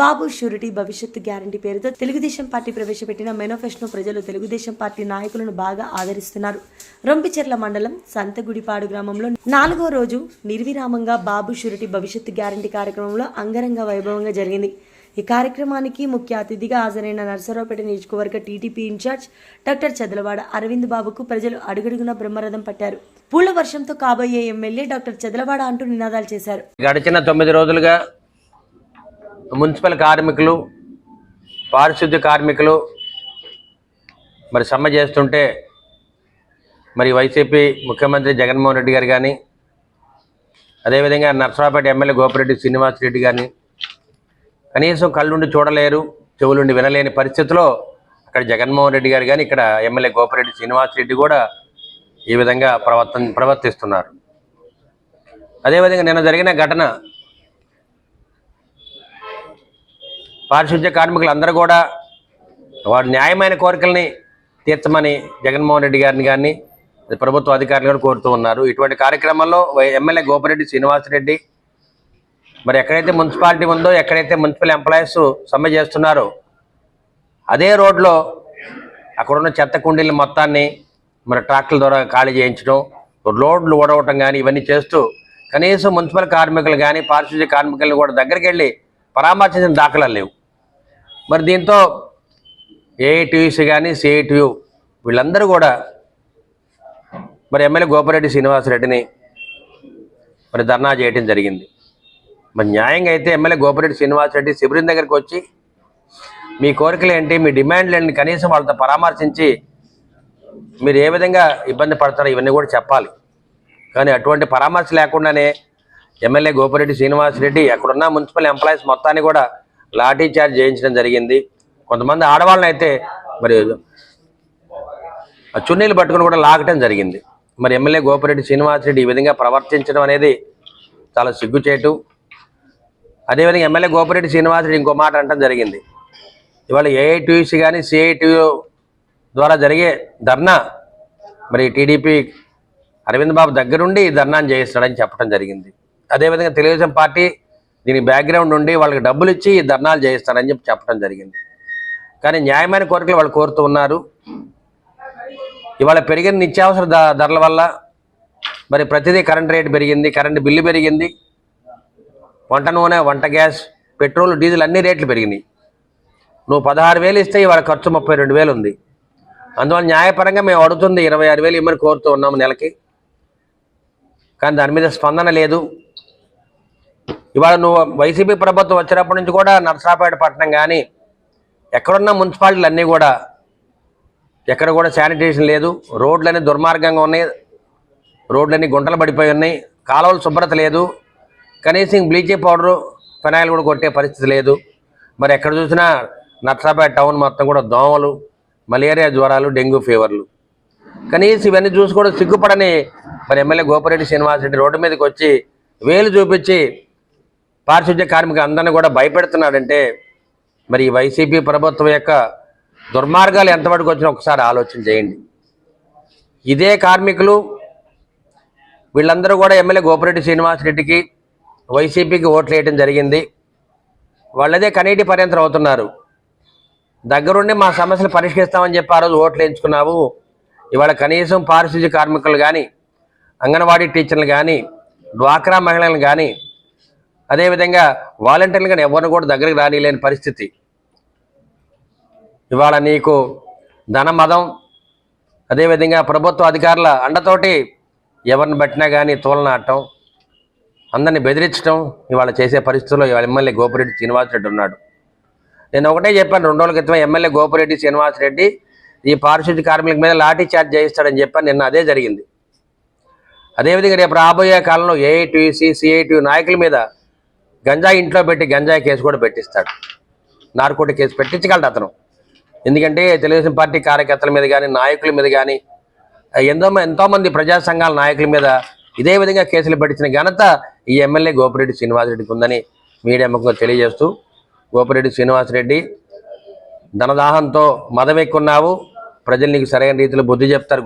బాబు surety భవిష్యత్తు guarantee పేరుతో Telugu Desam party ప్రవేశపెట్టిన మేనిఫెస్టోను ప్రజలు తెలుగుదేశం పార్టీ నాయకులను బాగా ఆదరిస్తున్నారు. రొంపిచెర్ల మండలం సంతగుడిపాడు గ్రామంలో నాలుగో రోజు నిర్విరామంగా బాబు షూరిటీ భవిష్యత్తు గ్యారంటీ కార్యక్రమంలో అంగరంగ వైభవంగా జరిగింది. ఈ కార్యక్రమానికి ముఖ్య అతిథిగా హాజరైన నర్సరావుపేట నియోజకవర్గ TDP in-charge doctor Chadalavada Aravind బాబుకు ప్రజలు అడుగడుగున బ్రహ్మరథం పట్టారు. పూల వర్షంతో కాబోయే ఎమ్మెల్యే డాక్టర్ చదలవాడ అంటూ నినాదాలు చేశారు. గడిచిన తొమ్మిది రోజులుగా మున్సిపల్ కార్మికులు పారిశుద్ధ్య కార్మికులు మరి సమ్మె చేస్తుంటే మరి వైసీపీ ముఖ్యమంత్రి జగన్మోహన్ రెడ్డి గారు కానీ అదేవిధంగా నర్సరాపేట ఎమ్మెల్యే గోపిరెడ్డి శ్రీనివాస్ రెడ్డి కానీ కనీసం కళ్ళుండి చూడలేరు చెవులుండి వినలేని పరిస్థితిలో అక్కడ జగన్మోహన్ రెడ్డి గారు కానీ ఇక్కడ ఎమ్మెల్యే గోపిరెడ్డి శ్రీనివాస్ రెడ్డి కూడా ఈ విధంగా ప్రవర్తన ప్రవర్తిస్తున్నారు. అదేవిధంగా నిన్న జరిగిన ఘటన పారిశుద్ధ్య కార్మికులు అందరూ కూడా వారి న్యాయమైన కోరికల్ని తీర్చమని జగన్మోహన్ రెడ్డి గారిని కానీ ప్రభుత్వ అధికారులు కూడా కోరుతూ ఉన్నారు. ఇటువంటి కార్యక్రమంలో వై- ఎమ్మెల్యే గోపిరెడ్డి శ్రీనివాసరెడ్డి మరి ఎక్కడైతే మున్సిపాలిటీ ఉందో ఎక్కడైతే మున్సిపల్ ఎంప్లాయీస్ సమ్మె చేస్తున్నారో అదే రోడ్లో అక్కడున్న చెత్త కుండీల మొత్తాన్ని మరి ట్రాక్టర్ల ద్వారా ఖాళీ చేయించడం రోడ్లు ఓడవటం కానీ ఇవన్నీ చేస్తూ కనీసం మున్సిపల్ కార్మికులు కానీ పారిశుద్ధ్య కార్మికులను కూడా దగ్గరికి వెళ్ళి పరామర్శించిన దాఖలాలు లేవు. మరి దీంతో ఏఐటీయూసీ కానీ సిఐటియు వీళ్ళందరూ కూడా మరి ఎమ్మెల్యే గోపారెడ్డి శ్రీనివాసరెడ్డిని మరి ధర్నా చేయటం జరిగింది. మరి న్యాయంగా అయితే ఎమ్మెల్యే గోపరెడ్డి శ్రీనివాసరెడ్డి శిబిరం దగ్గరికి వచ్చి మీ కోరికలు ఏంటి మీ డిమాండ్లు ఏంటి కనీసం వాళ్ళతో పరామర్శించి మీరు ఏ విధంగా ఇబ్బంది పడతారో ఇవన్నీ కూడా చెప్పాలి. కానీ అటువంటి పరామర్శ లేకుండానే ఎమ్మెల్యే గోపిరెడ్డి శ్రీనివాసరెడ్డి అక్కడున్న మున్సిపల్ ఎంప్లాయీస్ మొత్తాన్ని కూడా లాఠీ చార్జ్ చేయించడం జరిగింది. కొంతమంది ఆడవాళ్ళని అయితే మరి చున్నీలు పట్టుకుని కూడా లాగటం జరిగింది. మరి ఎమ్మెల్యే గోపిరెడ్డి శ్రీనివాసరెడ్డి ఈ విధంగా ప్రవర్తించడం అనేది చాలా సిగ్గుచేటు. అదేవిధంగా ఎమ్మెల్యే గోపిరెడ్డి శ్రీనివాసరెడ్డి ఇంకో మాట అనటం జరిగింది. ఇవాళ ఏఐటీసీ కానీ సిఐటియు ద్వారా జరిగే ధర్నా మరి టీడీపీ అరవింద్ బాబు దగ్గరుండి ఈ చేయిస్తాడని చెప్పడం జరిగింది. అదేవిధంగా తెలుగుదేశం పార్టీ దీని బ్యాక్గ్రౌండ్ ఉండి వాళ్ళకి డబ్బులు ఇచ్చి ధర్నాలు చేయిస్తారని చెప్పి చెప్పడం జరిగింది. కానీ న్యాయమైన కోరికలు వాళ్ళు కోరుతూ ఉన్నారు. ఇవాళ పెరిగిన నిత్యావసర ధరల వల్ల మరి ప్రతిదీ కరెంట్ రేటు పెరిగింది కరెంటు బిల్లు పెరిగింది. వంట నూనె వంట గ్యాస్ పెట్రోల్ డీజిల్ అన్ని రేట్లు పెరిగినాయి. నువ్వు పదహారు వేలు ఇస్తే ఇవాళ ఖర్చు ముప్పై రెండు వేలు ఉంది. అందువల్ల న్యాయపరంగా మేము అడుగుతుంది ఇరవై ఆరు వేలు ఇమ్మని కోరుతూ ఉన్నాము నెలకి. కానీ దాని మీద స్పందన లేదు. ఇవాళ నువ్వు వైసీపీ ప్రభుత్వం వచ్చినప్పటి నుంచి కూడా నర్సాపేట పట్టణం కానీ ఎక్కడున్న మున్సిపాలిటీలు అన్నీ కూడా ఎక్కడ కూడా శానిటేషన్ లేదు. రోడ్లన్నీ దుర్మార్గంగా ఉన్నాయి. రోడ్లన్నీ గుంటలు పడిపోయి ఉన్నాయి. కాలువలు శుభ్రత లేదు. కనీసం బ్లీచింగ్ పౌడరు ఫినాయిల్ కూడా కొట్టే పరిస్థితి లేదు. మరి ఎక్కడ చూసినా నర్సాపేట టౌన్ మొత్తం కూడా దోమలు మలేరియా జ్వరాలు డెంగ్యూ ఫీవర్లు. కనీసం ఇవన్నీ చూసి కూడా సిగ్గుపడని మరి ఎమ్మెల్యే గోపిరెడ్డి శ్రీనివాసరెడ్డి రోడ్డు మీదకి వచ్చి వేలు చూపించి పారిశుద్ధ్య కార్మికులు అందరినీ కూడా భయపెడుతున్నాడంటే మరి ఈ వైసీపీ ప్రభుత్వం యొక్క దుర్మార్గాలు ఎంతవరకు వచ్చినా ఒకసారి ఆలోచన చేయండి. ఇదే కార్మికులు వీళ్ళందరూ కూడా ఎమ్మెల్యే గోపిరెడ్డి శ్రీనివాసరెడ్డికి వైసీపీకి ఓట్లు వేయడం జరిగింది. వాళ్ళదే కనీటి పర్యంతరం అవుతున్నారు. దగ్గరుండి మా సమస్యలు పరిష్కరిస్తామని చెప్పి ఆ రోజు ఓట్లు వేయించుకున్నావు. ఇవాళ కనీసం పారిశుద్ధ్య కార్మికులు కానీ అంగన్వాడీ టీచర్లు కానీ డ్వాక్రా మహిళలు కానీ అదేవిధంగా వాలంటీర్లుగా ఎవరిని కూడా దగ్గరికి రానిలేని పరిస్థితి. ఇవాళ నీకు ధనమదం అదేవిధంగా ప్రభుత్వ అధికారుల అండతోటి ఎవరిని బట్టినా కానీ తోలనాటం అందరిని బెదిరించడం ఇవాళ చేసే పరిస్థితుల్లో ఇవాళ ఎమ్మెల్యే గోపిరెడ్డి శ్రీనివాసరెడ్డి ఉన్నాడు. నేను ఒకటే చెప్పాను రెండు రోజుల క్రితం ఎమ్మెల్యే గోపిరెడ్డి శ్రీనివాసరెడ్డి ఈ పారిశుద్ధ్య కార్మికుల మీద లాఠీ చార్జ్ చేయిస్తాడని చెప్పాను నిన్న అదే జరిగింది. అదేవిధంగా రేపు రాబోయే కాలంలో ఏఐటీసీ సిఐటి నాయకుల మీద గంజాయి ఇంట్లో పెట్టి గంజాయి కేసు కూడా పెట్టిస్తాడు. నార్కోటి కేసు పెట్టించగలడు అతను. ఎందుకంటే తెలుగుదేశం పార్టీ కార్యకర్తల మీద కానీ నాయకుల మీద కానీ ఎంతో ఎంతో మంది ప్రజా సంఘాల నాయకుల మీద ఇదే విధంగా కేసులు పెట్టించిన ఘనత ఈ ఎమ్మెల్యే గోపిరెడ్డి శ్రీనివాసరెడ్డికి ఉందని మీడియా ముఖంగా తెలియజేస్తూ గోపిరెడ్డి శ్రీనివాసరెడ్డి ధనదాహంతో మదం ఎక్కున్నావు ప్రజలు నీకు సరైన రీతిలో బుద్ధి చెప్తారు